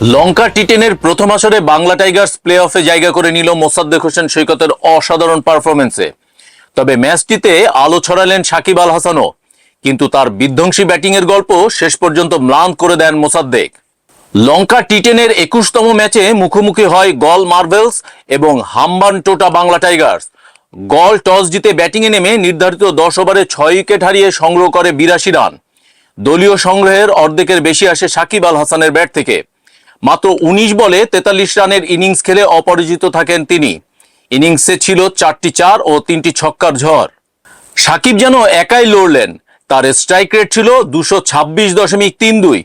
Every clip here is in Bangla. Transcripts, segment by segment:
লঙ্কা টি টেনের প্রথম আসরে বাংলা টাইগার্স প্লে অফে জায়গা করে নিল মোসাদ্দেক হোসেন সৈকতের অসাধারণ পারফরমেন্সে তবে ম্যাচটিতে আলো ছড়ালেন সাকিব আল হাসানও, কিন্তু তার বিধ্বংসী ব্যাটিংয়ের গল্প শেষ পর্যন্ত ম্লান করে দেন মোসাদ্দেক। লঙ্কা টি টেনের একুশতম ম্যাচে মুখোমুখি হয় গল মার্ভেলস এবং হাম্বান টোটা বাংলা টাইগার্স। গল টস জিতে ব্যাটিংয়ে নেমে নির্ধারিত দশ ওভারে ছয় উইকেট হারিয়ে সংগ্রহ করে বিরাশি রান। দলীয় সংগ্রহের অর্ধেকের বেশি আসে সাকিব আল হাসানের ব্যাট থেকে। মাত্র উনিশ বলে তেতাল্লিশ রানের ইনিংস খেলে অপরাজিত থাকেন তিনি। ইনিংসে ছিল চারটি চার ও তিনটি ছক্কার ঝড়। সাকিব যেন একাই লড়লেন, তার স্ট্রাইক রেট ছিল দুশো ছাব্বিশ দশমিক তিন দুই।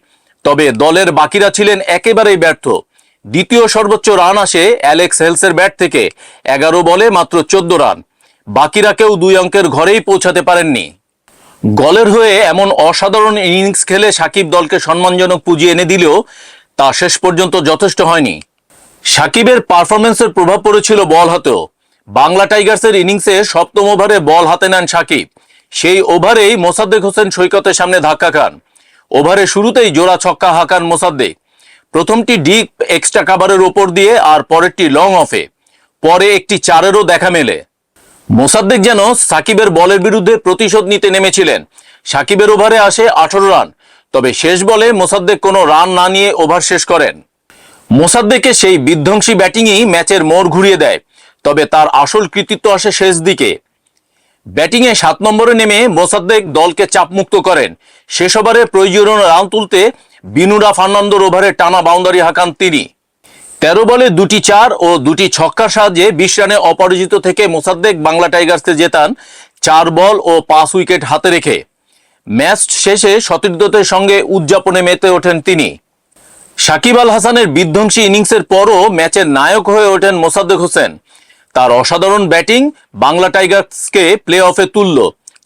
তবে দলের বাকিরা ছিলেন একেবারেই ব্যর্থ। দ্বিতীয় সর্বোচ্চ রান আসে অ্যালেক্স হেলসের ব্যাট থেকে, এগারো বলে মাত্র চোদ্দ রান। বাকিরা কেউ দুই অঙ্কের ঘরেই পৌঁছাতে পারেননি। গলের হয়ে এমন অসাধারণ ইনিংস খেলে সাকিব দলকে সম্মানজনক পুঁজি এনে দিলেও তা শেষ পর্যন্ত যথেষ্ট হয়নি। সাকিবের পারফরমেন্সের প্রভাব পড়েছিল বল হাতেও। বাংলা টাইগার্সের ইনিংসে সপ্তম ওভারে বল হাতে নেন সাকিব। সেই ওভারেই মোসাদ্দেক হোসেন সৈকতের সামনে ধাক্কা খান। ওভারে শুরুতেই জোড়া ছক্কা হাঁকান মোসাদ্দেক। প্রথমটি ডিপ এক্সট্রা কাভারের ওপর দিয়ে আর পরেরটি লং অফে। পরে একটি চারেরও দেখা মেলে। মোসাদ্দেক যেন সাকিবের বলের বিরুদ্ধে প্রতিশোধ নিতে নেমেছিলেন। সাকিবের ওভারে আসে আঠারো রান। তবে শেষ বলে মোসাদ্দেক কোনো রান না নিয়ে ওভার শেষ করেন। মোসাদ্দেকে সেই বিধ্বংসী ব্যাটিংই ম্যাচের মোড় ঘুরিয়ে দেয়, তবে তার আসল কৃতিত্ব আসে শেষ দিকে। ব্যাটিংয়ে সাত নম্বরে নেমে মোসাদ্দেক দলকে চাপমুক্ত করেন। শেষ ওভারে প্রয়োজনীয় রান তুলতে বিনুরা ফার্নান্দোর ওভারে টানা বাউন্ডারি হাঁকান তিনি। তেরো বলে দুটি চার ও দুটি ছক্কার সাহায্যে বিশ রানে অপরাজিত থেকে মোসাদ্দেক বাংলা টাইগার্সকে জেতান চার বল ও পাঁচ উইকেট হাতে রেখে। ম্যাচ শেষে সতীর্থদের সঙ্গে উদযাপনে মেতে ওঠেন তিনি। সাকিব আল হাসানের বিধ্বংসী ইনিংসের পরও ম্যাচের নায়ক হয়ে ওঠেন মোসাদ্দেক হোসেন। তার অসাধারণ ব্যাটিং বাংলা টাইগার্সকে প্লে অফে তুলল,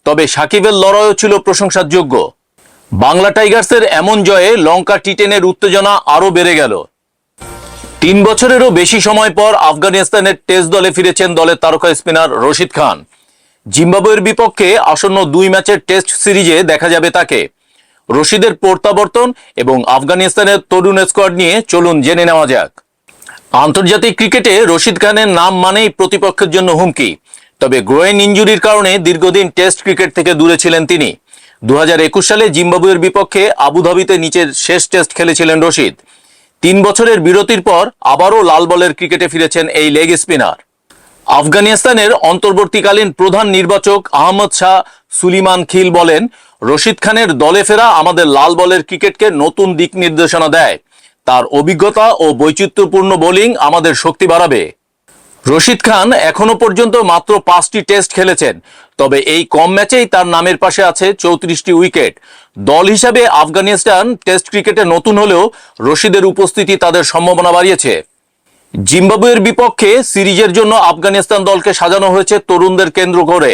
তবে সাকিবের লড়াইও ছিল প্রশংসার যোগ্য বাংলা টাইগার্সের এমন জয়ে লঙ্কা টি টেনের উত্তেজনা আরও বেড়ে গেল। তিন বছরেরও বেশি সময় পর আফগানিস্তানের টেস্ট দলে ফিরেছেন দলের তারকা স্পিনার রশিদ খান। জিম্বাবুয়ের বিপক্ষে আসন্ন দুই ম্যাচের টেস্ট সিরিজে দেখা যাবে তাকে। রশিদের প্রত্যাবর্তন এবং আফগানিস্তানের তরুণ স্কোয়াড নিয়ে চলুন জেনে নেওয়া যাক। আন্তর্জাতিক ক্রিকেটে রশিদ খানের নাম মানেই প্রতিপক্ষের জন্য হুমকি। তবে গ্রোয়েন ইঞ্জুরির কারণে দীর্ঘদিন টেস্ট ক্রিকেট থেকে দূরে ছিলেন তিনি। দু হাজার একুশ সালে জিম্বাবুয়ের বিপক্ষে আবুধাবিতে নিচের শেষ টেস্ট খেলেছিলেন রশিদ। তিন বছরের বিরতির পর আবারও লাল বলের ক্রিকেটে ফিরেছেন এই লেগ স্পিনার। আফগানিস্তানের অন্তর্বর্তীকালীন প্রধান নির্বাচক আহমদ শাহ সুলিমান খিল বলেন, রশিদ খানের দলে ফেরা আমাদের লাল বলের ক্রিকেটকে নতুন দিক নির্দেশনা দেয়। তার অভিজ্ঞতা ও বৈচিত্র্যপূর্ণ বোলিং আমাদের শক্তি বাড়াবে। রশিদ খান এখনও পর্যন্ত মাত্র পাঁচটি টেস্ট খেলেছেন, তবে এই কম ম্যাচেই তার নামের পাশে আছে চৌত্রিশটি উইকেট। দল হিসাবে আফগানিস্তান টেস্ট ক্রিকেটে নতুন হলেও রশিদের উপস্থিতি তাদের সম্ভাবনা বাড়িয়েছে। জিম্বাবুয়ের বিপক্ষে সিরিজের জন্য আফগানিস্তান দলকে সাজানো হয়েছে তরুণদের কেন্দ্র করে।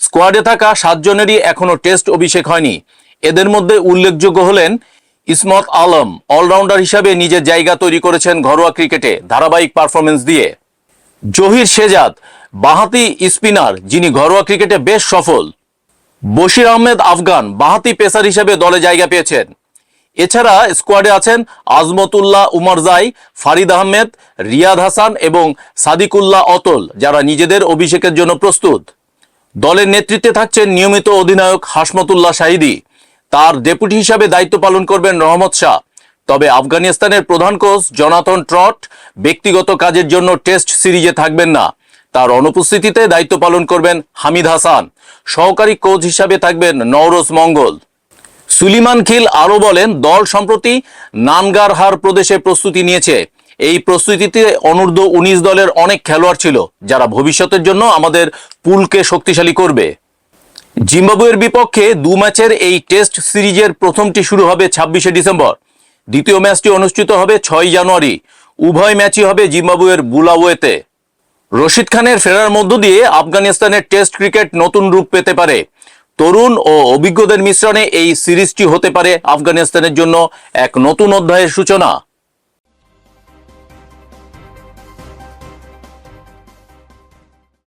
স্কোয়াডে থাকা সাতজনেরই এখনও টেস্ট অভিষেক হয়নি। এদের মধ্যে উল্লেখযোগ্য হলেন ইসমত আলম, অলরাউন্ডার হিসাবে নিজের জায়গা তৈরি করেছেন ঘরোয়া ক্রিকেটে ধারাবাহিক পারফরমেন্স দিয়ে। জহির শেজাদ, বাহাতি স্পিনার, যিনি ঘরোয়া ক্রিকেটে বেশ সফল। বশির আহমেদ আফগান, বাহাতি পেসার হিসেবে দলে জায়গা পেয়েছেন। এছাড়া স্কোয়াডে আছেন আজমতুল্লাহ উমারজাই ফারিদ আহমেদ, রিয়াদ হাসান এবং সাদিকুল্লাহ অতল, যারা নিজেদের অভিষেকের জন্য প্রস্তুত। দলের নেতৃত্বে থাকছেন নিয়মিত অধিনায়ক হাসমতুল্লাহ শাহিদি। তার ডেপুটি হিসাবে দায়িত্ব পালন করবেন রহমত শাহ। তবে আফগানিস্তানের প্রধান কোচ জনাথন ট্রট ব্যক্তিগত কাজের জন্য টেস্ট সিরিজে থাকবেন না। তার অনুপস্থিতিতে দায়িত্ব পালন করবেন হামিদ হাসান। সহকারী কোচ হিসাবে থাকবেন নওরোজ মঙ্গল। সুলিমান খিল আরও বলেন, দল সম্প্রতি নানগারহার প্রদেশে প্রস্তুতি নিয়েছে। এই প্রস্তুতিতে অনূর্ধ্ব উনিশ দলের অনেক খেলোয়াড় ছিল, যারা ভবিষ্যতের জন্য আমাদের পুলকে শক্তিশালী করবে। জিম্বাবুয়ের বিপক্ষে দু ম্যাচের এই টেস্ট সিরিজের প্রথমটি শুরু হবে ছাব্বিশে ডিসেম্বর। দ্বিতীয় ম্যাচটি অনুষ্ঠিত হবে ছয় জানুয়ারি। উভয় ম্যাচই হবে জিম্বাবুয়ের বুলাওয়েতে। রশিদ খানের ফেরার মধ্য দিয়ে আফগানিস্তানের টেস্ট ক্রিকেট নতুন রূপ পেতে পারে। তরুণ ও অভিজ্ঞদের মিশ্রণে এই সিরিজটি হতে পারে আফগানিস্তানের জন্য এক নতুন অধ্যায়ের সূচনা।